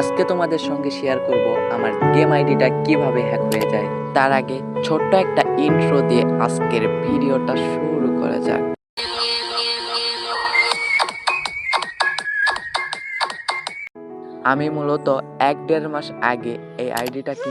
আজকে তোমাদের সঙ্গে শেয়ার করব আমার গেম আইডিটা কীভাবে হ্যাক হয়ে যায়। তার আগে ছোট্ট একটা ইন্ট্রো দিয়ে আজকের ভিডিওটা শুরু করা যাক। আমি মূলত এক দেড় মাস আগে এই আইডিটা কি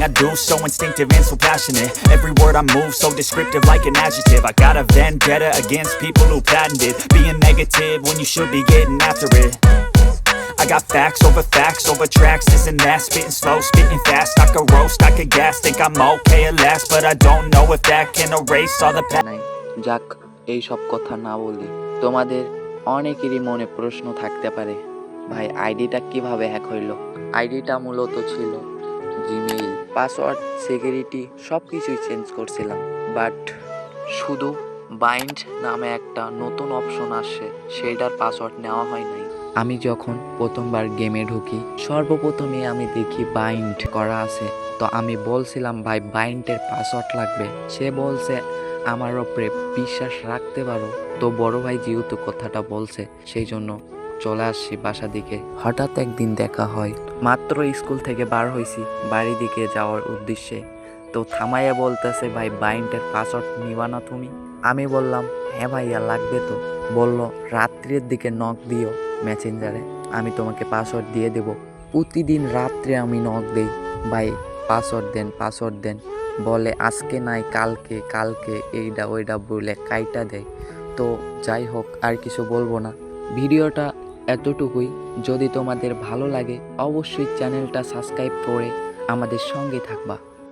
Everything I do so instinctive and so passionate Every word I move so descriptive like an adjective I got a vendetta against people who patented Being negative when you should be getting after it I got facts over facts over tracks This and that, spitting slow, spitting fast I could roast, I could gas, think I'm okay at last But I don't know if that can erase all the past যাক এই সব কথা না বলি তোমাদের অনেকেরই মনে প্রশ্ন থাকতে পারে ভাই আইডিটা কীভাবে হ্যাক হইল আইডিটা মূলত ছিল জিমেইল পাসওয়ার্ড, সিকিউরিটি সব কিছুই চেঞ্জ করছিলাম। বাট শুধু বাইন্ড নামে একটা নতুন অপশন আসে সেইটার পাসওয়ার্ড নেওয়া হয় নাই। আমি যখন প্রথমবার গেমে ঢুকি, সর্বপ্রথমে আমি দেখি বাইন্ড করা আছে। তো আমি বলছিলাম, ভাই, বাইন্ডের পাসওয়ার্ড লাগবে। সে বলছে, আমার ওপরে বিশ্বাস রাখতে পারো। তো বড় ভাই যেহেতু কথাটা বলছে, সেই জন্য চলে আসছি বাসা দিকে। হঠাৎ একদিন দেখা হয়, মাত্র স্কুল থেকে বার হয়েছি বাড়ি দিকে যাওয়ার উদ্দেশ্যে। তো থামাইয়া বলতেছে, ভাই বাইন্ডের পাসওয়ার্ড নিবা না তুমি? আমি বললাম হ্যাঁ ভাইয়া, লাগবে তো। বলল, রাত্রের দিকে নখ দিও মেসেঞ্জারে আমি তোমাকে পাসওয়ার্ড দিয়ে দেব। প্রতিদিন রাত্রে আমি নখ দিই, ভাই পাসওয়ার্ড দেন পাসওয়ার্ড দেন। বলে, আজকে নাই, কালকে কালকে এইটা ওইটা বলে কাইটা দেয়। তো যাই হোক, আর কিছু বলব না। ভিডিওটা এতটুকুই। যদি তোমাদের ভালো লাগে অবশ্যই চ্যানেলটা সাবস্ক্রাইব করে আমাদের সঙ্গে থাকবা।